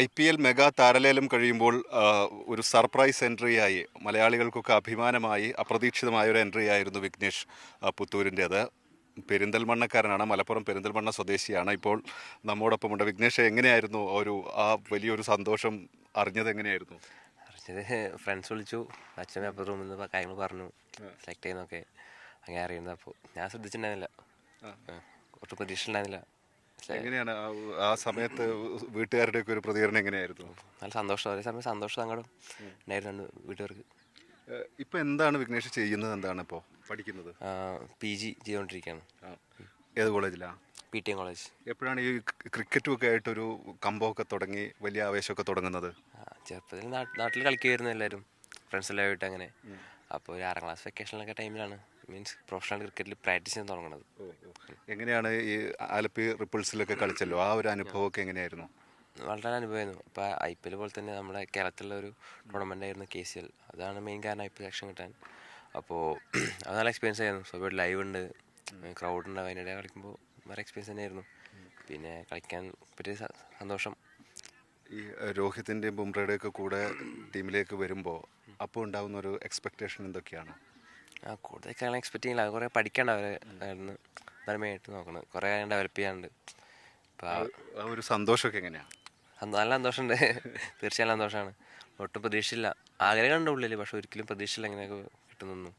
I P L mega താരലേലം കഴിയുമ്പോൾ ഒരു സർപ്രൈസ് എൻട്രിയായി മലയാളികൾക്കൊക്കെ അഭിമാനമായി അപ്രതീക്ഷിതമായ ഒരു എൻട്രി ആയിരുന്നു വിഘ്നേഷ് പുത്തൂരിന്റെ അത് പെരിന്തൽമണ്ണക്കാരനാണ് മലപ്പുറം പെരിന്തൽമണ്ണ സ്വദേശിയാണ്. ഇപ്പോൾ നമ്മോടൊപ്പമുണ്ട്. വിഘ്നേഷ് എങ്ങനെയായിരുന്നു ഒരു ആ വലിയൊരു സന്തോഷം അറിഞ്ഞത് എങ്ങനെയായിരുന്നു? അറിഞ്ഞത് ഫ്രണ്ട്സ് വിളിച്ചു. അച്ഛനും അപ്പം റൂമിൽ നിന്ന് കാര്യങ്ങൾ പറഞ്ഞു. സെലക്ട് ചെയ്യുന്നൊക്കെ അങ്ങനെ അറിയുന്നത് അപ്പോൾ ഞാൻ ശ്രദ്ധിച്ചിട്ടുണ്ടായിരുന്നില്ല. ഒട്ടും പ്രതീക്ഷ ഉണ്ടായിരുന്നില്ല എങ്ങനെയാണ് ആ- സമയത്ത് വീട്ടുകാരുടെ ഒക്കെ ഒരു പ്രതികരണം എങ്ങനെയായിരുന്നു? നല്ല സന്തോഷം. ഒരേ സമയം സന്തോഷം സങ്കടം ഉണ്ടായിരുന്നു വീട്ടുകാർക്ക്. ഇപ്പൊ എന്താണ് വിഘ്നേഷ് ചെയ്യുന്നത്? എന്താണ് ഇപ്പോൾ പഠിക്കുന്നത്? പി ജി ചെയ്തുകൊണ്ടിരിക്കുകയാണ് ഏത് കോളേജിലാ? P T M college. എപ്പോഴാണ് ഈ ക്രിക്കറ്റും ഒക്കെ ആയിട്ടൊരു കമ്പമൊക്കെ തുടങ്ങി വലിയ ആവേശമൊക്കെ തുടങ്ങുന്നത്? ചെറുപ്പത്തിൽ നാട്ട്- നാട്ടിൽ കളിക്കുമായിരുന്നു എല്ലാവരും. ഫ്രണ്ട്സ് എല്ലാമായിട്ട് അങ്ങനെ. അപ്പോൾ ഒരു ആറാം ക്ലാസ് വെക്കേഷനിലൊക്കെ ടൈമിലാണ് മീൻസ് പ്രൊഫഷണൽ ക്രിക്കറ്റിൽ പ്രാക്ടീസ് ചെയ്യാൻ തുടങ്ങുന്നത് എങ്ങനെയാണ് ഈ ആലപ്പി റിപ്പിൾസിലൊക്കെ കളിച്ചല്ലോ? ആ ഒരു അനുഭവമൊക്കെ എങ്ങനെയായിരുന്നു? വളരെ അനുഭവമായിരുന്നു. ഇപ്പോൾ ഐ പി എൽ പോലെ തന്നെ നമ്മുടെ കേരളത്തിലുള്ള ഒരു ടൂർണമെന്റ് ആയിരുന്നു കെ സി എൽ. അതാണ് മെയിൻ കാരണം ഐ പി എൽ സെക്ഷൻ കിട്ടാൻ. അപ്പോൾ അത് നല്ല എക്സ്പീരിയൻസ് ആയിരുന്നു. സോ ഇവിടെ ലൈവ് ഉണ്ട്. ക്രൗഡ് ഉണ്ട്. അതിനിടെ കളിക്കുമ്പോൾ വേറെ എക്സ്പീരിയൻസ് തന്നെയായിരുന്നു പിന്നെ കളിക്കാൻ പറ്റിയ സന്തോഷം. ഈ രോഹിത്തിന്റെയും ബുംറയുടെ ഒക്കെ കൂടെ ടീമിലേക്ക് വരുമ്പോൾ അപ്പോൾ ഉണ്ടാകുന്ന ഒരു എക്സ്പെക്ടേഷൻ എന്തൊക്കെയാണ്? ആ കൂടുതൽ കാര്യങ്ങൾ എക്സ്പെക്ട് ചെയ്യില്ല. അത് കുറേ പഠിക്കേണ്ട അവർ ആയിരുന്നു നോക്കണം. കുറെ ഡെവലപ്പ് ചെയ്യാനുണ്ട്. ഒരു സന്തോഷമൊക്കെ എങ്ങനെയാണ് നല്ല സന്തോഷമുണ്ട്. തീർച്ചയായും സന്തോഷമാണ്. ഒട്ടും പ്രതീക്ഷയില്ല ആഗ്രഹമുണ്ട് ഉള്ളിൽ പക്ഷെ ഒരിക്കലും പ്രതീക്ഷയില്ല എങ്ങനെയൊക്കെ കിട്ടുന്നു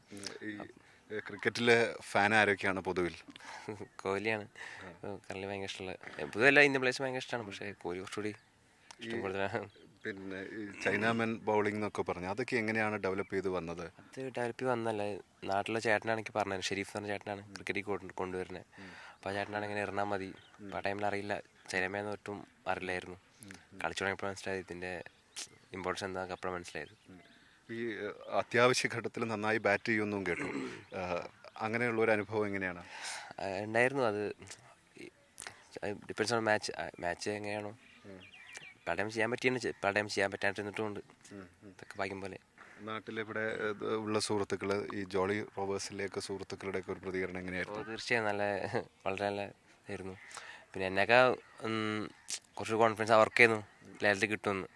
ക്രിക്കറ്റിലെ ഫാൻ ആരൊക്കെയാണ് പൊതുവിൽ? കോഹ്ലിയാണ്. കറലി ഭയങ്കര ഇഷ്ടമുള്ള പൊതുവല്ല ഇന്ത്യ ഇന്ത്യൻ പ്ലേയേഴ്സ് ഭയങ്കര ഇഷ്ടമാണ്. പക്ഷേ കോഹ്ലി കുറച്ചുകൂടി ഇഷ്ടം കൂടുതലാണ്. പിന്നെ ചൈനാമൻ ബൗളിംഗ് എന്നൊക്കെ പറഞ്ഞു. അതൊക്കെ എങ്ങനെയാണ് ഡെവലപ്പ് ചെയ്ത് വന്നത്? അത് ഡെവലപ്പ് വന്നല്ല നാട്ടിലെ ചേട്ടനാണെങ്കിൽ പറഞ്ഞത്. ഷെരീഫ് എന്ന ചേട്ടനാണ് ക്രിക്കറ്റിൽ കൊണ്ട് കൊണ്ടുവരുന്നത് അപ്പോൾ ചേട്ടനാണ് ഇങ്ങനെ ഇറങ്ങാൻ മതി. അപ്പോൾ ആ ടൈമിൽ അറിയില്ല. ചൈനമേന്ന് ഒട്ടും അറിയില്ലായിരുന്നു. കളിച്ചു തുടങ്ങിയപ്പോൾ മനസ്സിലായത് ഇതിന്റെ ഇമ്പോർട്ടൻസ് എന്താണെന്ന് അപ്പോഴാണ് മനസ്സിലായത്. ഈ അത്യാവശ്യ ഘട്ടത്തിൽ നന്നായി ബാറ്റ് ചെയ്യുമെന്നും കേട്ടു. അങ്ങനെയുള്ള ഒരു അനുഭവം എങ്ങനെയാണ്? ഉണ്ടായിരുന്നു. അത് ഡിപ്പെൻസ് ഓൺ മാച്ച് മാച്ച് എങ്ങനെയാണോ. ടൈം ചെയ്യാൻ പറ്റിയെന്ന് ടൈം ചെയ്യാൻ പറ്റാണ്ടിരുന്നിട്ടുണ്ട് ഇതൊക്കെ ഭാഗ്യം പോലെ നാട്ടിലിവിടെ ഇവിടെ ഉള്ള സുഹൃത്തുക്കൾ ഈ ജോളി റോബേഴ്സിലേക്ക് സുഹൃത്തുക്കളുടെ ഒക്കെ ഒരു പ്രതികരണം എങ്ങനെയായിരുന്നു? തീർച്ചയായും നല്ല വളരെ നല്ല ആയിരുന്നു പിന്നെ എന്നെയൊക്കെ കുറച്ച് കോൺഫിഡൻസ് അവർക്കായിരുന്നു ലേലത്തിൽ കിട്ടുമെന്ന്.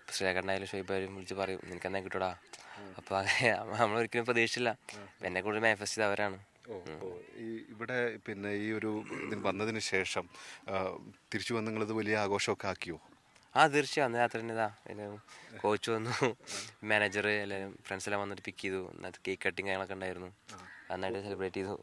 ഇപ്പോൾ ഷൈബായാലും ഷോയിബായാലും വിളിച്ച് പറയും നിനക്ക് എന്നാ കിട്ടൂടാ അപ്പോൾ നമ്മളൊരിക്കലും നമ്മൾ ഒരിക്കലും പ്രതീക്ഷിച്ചില്ല എന്നെ കൂടുതൽ മാനിഫെസ്റ്റ് ചെയ്ത അവരാണ് ഇവിടെ പിന്നെ ഈ ഒരു ഇതിന് വന്നതിന് ശേഷം തിരിച്ചു വന്നിങ്ങളത് വലിയ ആഘോഷമൊക്കെ ആക്കിയോ? ആ തീർച്ചയായും. അന്ന് രാത്രി തന്നെ ഇതാ കോച്ച് വന്നു. മാനേജർ എല്ലാവരും ഫ്രണ്ട്സ് എല്ലാം വന്നിട്ട് പിക്ക് ചെയ്തു. കേക്ക് കട്ടിങ് കാര്യങ്ങളൊക്കെ ഉണ്ടായിരുന്നു. നന്നായിട്ട് സെലിബ്രേറ്റ് ചെയ്തു.